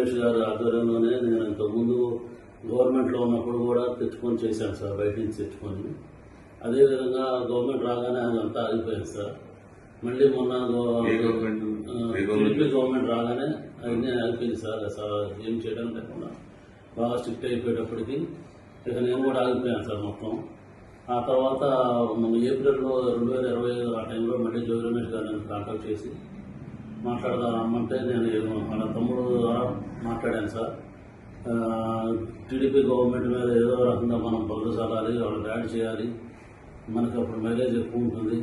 రమేష్ గారి ఆధ్వర్యంలోనే నేను ఇంతకుముందు గవర్నమెంట్లో ఉన్నప్పుడు కూడా తెచ్చుకొని చేశాను సార్ బయట నుంచి తెచ్చుకొని. అదేవిధంగా గవర్నమెంట్ రాగానే అదంతా ఆగిపోయింది సార్. మళ్ళీ మొన్న గో- ఏ గవర్నమెంట్? టీడీపీ రాగానే అన్నీ ఆగిపోయింది సార్. ఏం చేయడం లేకుండా బాగా స్ట్రిక్ట్ అయిపోయేటప్పటికి ఇక నేను కూడా ఆగిపోయాను సార్ మొత్తం. ఆ తర్వాత మన ఏప్రిల్లో రెండు వేల ఇరవై ఐదు ఆ టైంలో మళ్ళీ జోగి రమేష్ గారు నన్ను కాంటాక్ట్ చేసి మాట్లాడదాం రమ్మంటే నేను మన తమ్ముడు ద్వారా మాట్లాడాను సార్. టీడీపీ గవర్నమెంట్ మీద ఏదో రకంగా మనం బదులు చల్లాలి వాళ్ళు యాడ్ చేయాలి మనకి అప్పుడు మైలేజ్ ఎక్కువ ఉంటుంది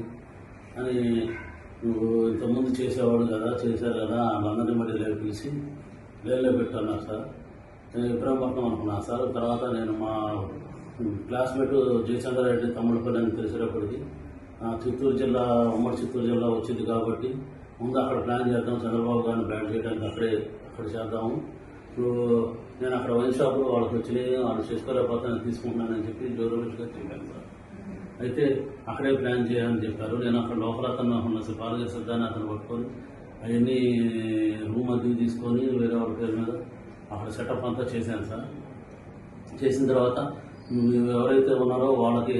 అని నువ్వు ఇంతకుముందు చేసేవాడు కదా చేశారు కదా వాళ్ళందరినీ మళ్ళీ లేపు పిలిచి లేలో పెట్టాను సార్. నేను ఇబ్రాహీంపట్నం అనుకున్నాను సార్. తర్వాత నేను మా క్లాస్మేట్ జయచంద్రారెడ్డి తమ్ముడుపల్లి అని తెలిసేటప్పటికి చిత్తూరు జిల్లా ఉమ్మడి చిత్తూరు జిల్లా వచ్చింది కాబట్టి ముందు అక్కడ ప్లాన్ చేద్దాం చంద్రబాబు గారిని ప్లాన్ చేయడానికి అక్కడే అక్కడ చేద్దాము. ఇప్పుడు నేను అక్కడ వైన్ షాప్లో వాళ్ళకి వచ్చినాయి వాళ్ళు చేసుకోలేకపోతే నేను తీసుకుంటున్నానని చెప్పి జోరోజుగా చెప్పాను సార్. అయితే అక్కడే ప్లాన్ చేయాలని చెప్పారు. నేను అక్కడ లోపల అతను ఉన్న పాలక సిద్ధాన్ని అతను పట్టుకొని అవన్నీ రూమ్ అది తీసుకొని వేరే వాళ్ళ పేరు మీద అక్కడ సెటప్ అంతా చేశాను సార్. చేసిన తర్వాత ఎవరైతే ఉన్నారో వాళ్ళకి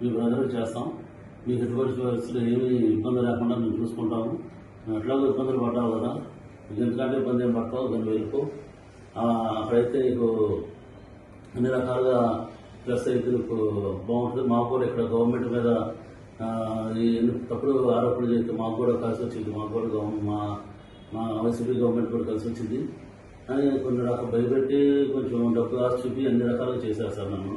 మీ బ్రదర్కి చేస్తాం. మీకు ఎటువంటి పరిస్థితులు ఏమీ ఇబ్బంది లేకుండా మేము చూసుకుంటాము. నువ్వు ఎట్లాగో ఇబ్బందులు పడ్డావు కదా. మీకు ఎందుకంటే ఇబ్బంది ఏం పడతావు? దాన్ని వెళ్ళిపో అక్కడైతే నీకు అన్ని రకాలుగా ప్లస్ అయితే నీకు బాగుంటుంది. మాకు కూడా ఇక్కడ గవర్నమెంట్ మీద తప్పుడు ఆరోపణలు చేస్తే మాకు కూడా కలిసి వచ్చింది. మాకు కూడా మా మా వైసీపీ గవర్నమెంట్ కూడా కలిసి వచ్చింది. అని కొన్ని రకాల భయపెట్టి కొంచెం డబ్బు ఆశ చూపి అన్ని రకాలుగా చేశారు సార్ నన్ను.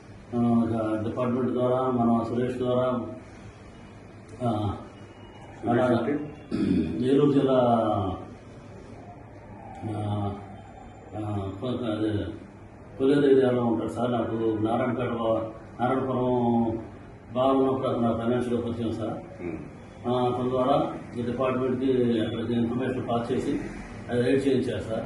డిపార్ట్మెంట్ ద్వారా మన సురేష్ ద్వారా ఏలూరు జిల్లా కొల్లేరు ఏరియాలో ఉంటాడు సార్ నాకు. నారాయణపేట నారాయణపురం బాగున్నప్పుడు అతను నాకు ఫైనాన్షియల్గా పరిచయం సార్. అతని ద్వారా ఈ డిపార్ట్మెంట్కి అక్కడికి ఇన్ఫర్మేషన్ పాస్ చేసి అది రైడ్ చేయించారు సార్.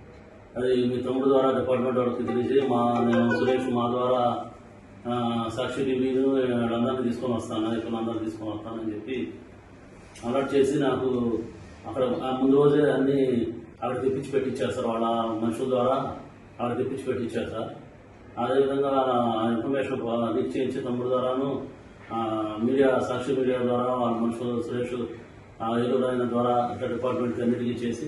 అది మీ తమ్ముడు ద్వారా డిపార్ట్మెంట్ వాళ్ళకి తెలిసి మా నేను సురేష్ మా ద్వారా సాక్షి టీవీను వాళ్ళందరినీ తీసుకొని వస్తాను ఇక్కడ అందరినీ తీసుకొని వస్తానని చెప్పి అలర్ట్ చేసి నాకు అక్కడ ముందు రోజే అన్ని అక్కడ తెప్పించి పెట్టించారు సార్. వాళ్ళ మనుషుల ద్వారా అక్కడ తెప్పించి పెట్టించారు సార్. అదేవిధంగా ఆ ఇన్ఫర్మేషన్ లీక్ చేయించి తమ్ముడు ద్వారాను మీడియా సాక్షి మీడియా ద్వారా వాళ్ళ మనుషులు సురేష్ ఏదో ద్వారా ఇక్కడ డిపార్ట్మెంట్ అన్నిటికీ చేసి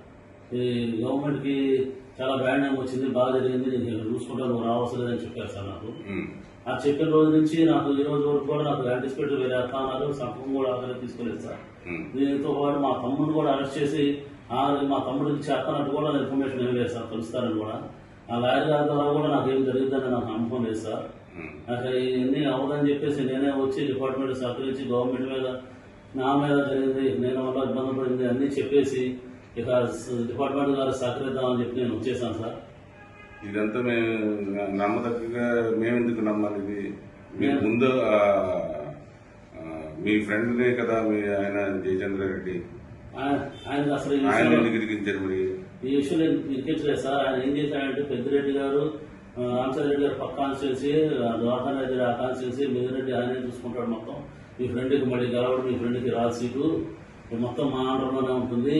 ఈ గవర్నమెంట్కి చాలా బ్యాడ్ నేమ్ వచ్చింది బాగా జరిగింది నేను చూసుకుంటా నువ్వు రావాల్సిందని చెప్పారు సార్ నాకు. ఆ చెప్పిన రోజు నుంచి నాకు ఈ రోజు వరకు కూడా నాకు యాంటిసిపేట్ వేరే అన్నారు సంపం కూడా అక్కడ తీసుకోలేదు సార్. దీంతో పాటు మా తమ్ముడిని కూడా అరెస్ట్ చేసి ఆ మా తమ్ముడికి చేస్తానంటూ కూడా ఇన్ఫర్మేషన్ ఏం లేదు సార్ కలుస్తారని కూడా. ఆ లాయర్ గారి ద్వారా కూడా నాకు ఏం జరిగిందని నాకు నమ్మకం లేదు సార్. నాకు ఇవన్నీ అవ్వదని చెప్పేసి నేనే వచ్చి డిపార్ట్మెంట్ సహకరించి గవర్నమెంట్ మీద నా మీద జరిగింది నేను వల్ల ఇబ్బంది పడింది అన్నీ చెప్పేసి ఇక డిపార్ట్మెంట్ గారు సహకరిద్దామని చెప్పి నేను వచ్చేసాను సార్. ఇదంతా మేము నమ్మదగ్గగా మేమెందుకు నమ్మాలి? ఇది మీరు ముందు మీ ఫ్రెండ్నే కదా మీ ఆయన జయచంద్ర రెడ్డి. ఆయన అసలు ఆయన ఎందుకు ఇరికించారు మరి? ఈ విషయంలో ఇరికించలేదు సార్. ఆయన ఏం చేశాడంటే పెద్దిరెడ్డి గారు ఆ, రామచంద్రరెడ్డి గారు పక్క కాన్స్టిట్యున్సీ ద్వారకా రెడ్డి ఆ కాన్స్టిట్యున్సీ మిగిలిరెడ్డి ఆయనే చూసుకుంటాడు మొత్తం. మీ ఫ్రెండ్కి మళ్ళీ గెలవడం మీ ఫ్రెండ్కి రాదు సీటు. మొత్తం మా ఆంధ్రలోనే ఉంటుంది.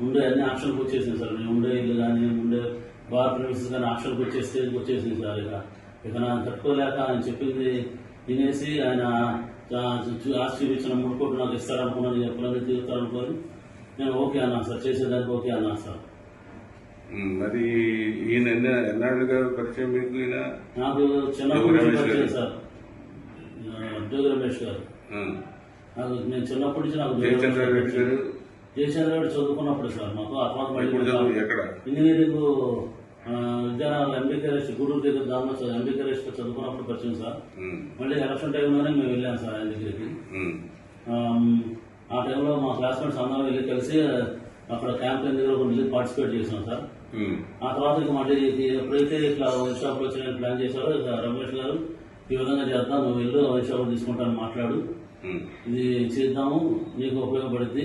ఉండే అన్ని ఆప్షన్కి వచ్చేసింది సార్. నేను ఉండే ఇల్లు కానీ ఉండే బార్ ప్రిమిసెస్ కానీ ఆప్షన్కి వచ్చే స్టేజ్కి వచ్చేసింది సార్ ఇక. ఇక నాకు తట్టుకోలేక ఆయన చెప్పింది వినేసి ఆయన ఆస్తి చూపించిన మూడు కోట్లు నాకు ఇస్తారనుకున్నాను ఎప్పుడైనా తీరుతారనుకోని నేను ఓకే అన్నాను సార్. చేసేదానికి ఓకే అన్నాను సార్. మరి ఈయన ఎన్న ఎన్నాళ్ళుగా పరిచయం మీకు ఈయన? నాకు పరిచయం గారు. సార్. జోగి రమేష్ గారు. నాకు నేను చిన్నప్పటి నుంచి నాకు జయచంద్ర గారు. జయచంద్ర రెడ్డి చదువుకున్నప్పుడు సార్ మాకు చదువు? ఎక్కడ? ఇంజనీరింగ్ విద్యానగర్ ఎంబీకే రెస్ట్ గూడూరు దగ్గర దానిలో చదువు ఎంబీకే రెస్ట్ చదువుకున్నప్పుడు పరిచయం సార్. మళ్ళీ ఎలక్షన్ టైంలోనే మేము వెళ్ళాం సార్ ఆయన దగ్గరికి. ఆ టైంలో మా క్లాస్మేట్స్ అందరం వెళ్ళి కలిసి అక్కడ క్యాంపెయిన్ దగ్గర కొన్ని పార్టిసిపేట్ చేసాం సార్. ఆ తర్వాత ఇక మళ్ళీ ఎప్పుడైతే ఇట్లా వైన్ షాప్ ప్లాన్ చేశారో ఇక రమేష్ గారు ఈ విధంగా చేద్దాం నువ్వు వెళ్ళు వైన్ షాప్ తీసుకుంటాను మాట్లాడు. ఇది చేద్దాము నీకు ఉపయోగపడుద్ది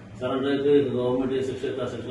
సరెండర్ అయితే ఇక గవర్నమెంట్ ఏ శిక్ష అయితే ఆ శిక్ష